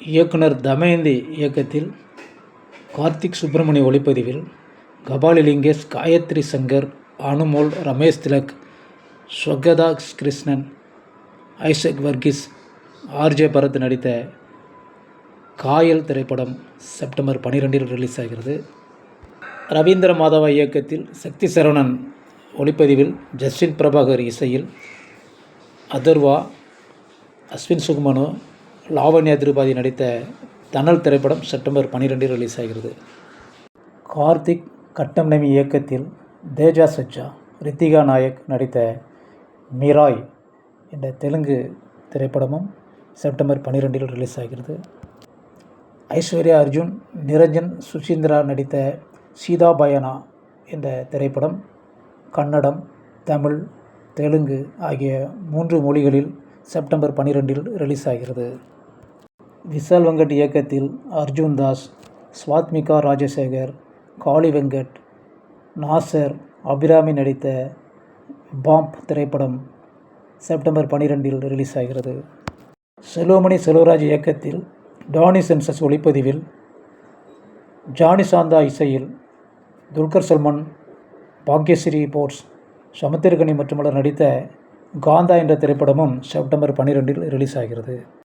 இயக்குனர் தமயந்தி இயக்கத்தில் கார்த்திக் சுப்பிரமணிய ஒளிப்பதிவில் கபாலி லிங்கேஷ் காயத்ரி சங்கர் அனுமோல் ரமேஷ் திலக் ஸ்வகதா கிருஷ்ணன் ஐசக் வர்கீஸ் ஆர்ஜே பரத் நடித்த காயல் திரைப்படம் செப்டம்பர் பனிரெண்டில் ரிலீஸ் ஆகிறது. ரவீந்திர மாதவா இயக்கத்தில் சக்தி சரவணன் ஒளிப்பதிவில் ஜஸ்டின் பிரபாகர் இசையில் அதர்வா அஸ்வின் சுகுமனோ லாவண்யா திருபாதி நடித்த தணல் திரைப்படம் செப்டம்பர் பன்னிரெண்டில் ரிலீஸ் ஆகிறது. கார்த்திக் கட்டம் நமி இயக்கத்தில் தேஜா சச்சா ரித்திகா நாயக் நடித்த மிராய் என்ற தெலுங்கு திரைப்படமும் செப்டம்பர் பன்னிரெண்டில் ரிலீஸ் ஆகிறது. ஐஸ்வர்யா அர்ஜுன் நிரஞ்சன் சுசீந்திரா நடித்த சீதா பயனா என்ற திரைப்படம் கன்னடம் தமிழ் தெலுங்கு ஆகிய மூன்று மொழிகளில் செப்டம்பர் பன்னிரெண்டில் ரிலீஸ் ஆகிறது. விசால் வெங்கட் இயக்கத்தில் அர்ஜுன் தாஸ் ஸ்வாத்மிகா ராஜசேகர் காளி வெங்கட் நாசர் அபிராமி நடித்த பாம்ப் திரைப்படம் செப்டம்பர் பன்னிரெண்டில் ரிலீஸ் ஆகிறது. செல்வமணி செல்வராஜ் இயக்கத்தில் டானி சென்சஸ் ஒளிப்பதிவில் ஜானி சாந்தா இசையில் துல்கர் சல்மான் பாக்யஸ்ரீ போர்ஸ் சமுத்திரகனி மற்றும் பலர் நடித்த காந்தா என்ற திரைப்படமும் செப்டம்பர் பன்னிரெண்டில் ரிலீஸ் ஆகிறது.